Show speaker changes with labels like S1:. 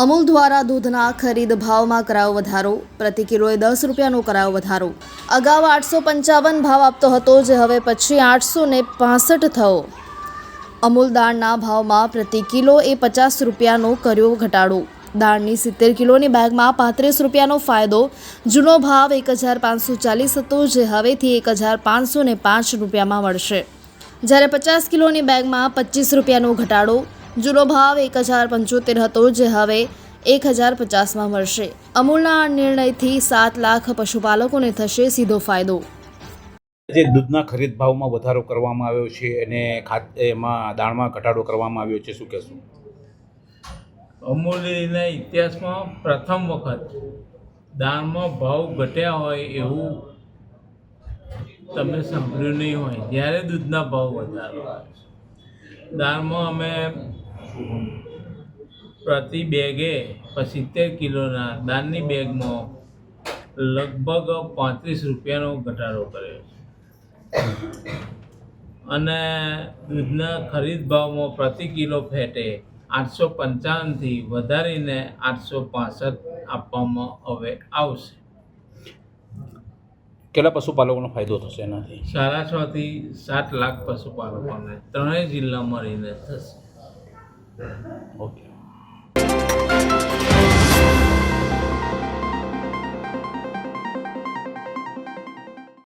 S1: અમૂલ દ્વારા દૂધના ખરીદ ભાવમાં કરાયો વધારો. પ્રતિ કિલોએ દસ રૂપિયાનો કરાયો વધારો. અગાઉ આઠસો પંચાવન ભાવ આપતો હતો, જે હવે પછી આઠસો ને પાસઠ થયો. અમૂલ દાળના ભાવમાં પ્રતિ કિલો એ પચાસ રૂપિયાનો કર્યો ઘટાડો. દાળની સિત્તેર કિલોની બેગમાં પાંત્રીસ રૂપિયાનો ફાયદો. જૂનો ભાવ એક હજાર પાંચસો ચાલીસ હતો, જે હવેથી એક હજાર પાંચસો ને પાંચ રૂપિયામાં મળશે. જ્યારે પચાસ કિલોની બેગમાં પચીસ રૂપિયાનો ઘટાડો જૂનો ભાવ એક હજાર પંચોતેર હતો જે હવે એક હજાર પચાસમાં મળશે. અમૂલના આ નિર્ણયથી સાત લાખ પશુપાલકોને થશે સીધો ફાયદો.
S2: જે દૂધના ખરીદ ભાવમાં વધારો કરવામાં આવ્યો છે અને એમાં દાણમાં ઘટાડો કરવામાં આવ્યો છે શું કહેશું?
S3: અમૂલના ઇતિહાસમાં પ્રથમ વખત દાણમાં ભાવ ઘટ્યા હોય એવું તમે સાંભળ્યું નહીં હોય જ્યારે દૂધના ભાવ વધારો દાળમાં અમે પ્રતિ બેગે સિત્તેર કિલોના દાળની બેગમાં લગભગ પાંત્રીસ રૂપિયાનો ઘટાડો કર્યો છે. અને દૂધના ખરીદ ભાવમાં પ્રતિ કિલો ફેટે આઠસો પંચાવનથી વધારીને આઠસો પાસઠ આપવામાં હવે આવશે.
S2: કેટલા પશુપાલકોનો ફાયદો થશે એનાથી?
S3: સાડા છ થી સાત લાખ પશુપાલકોને ત્રણેય જિલ્લામાં મળીને થશે.
S2: ઓકે.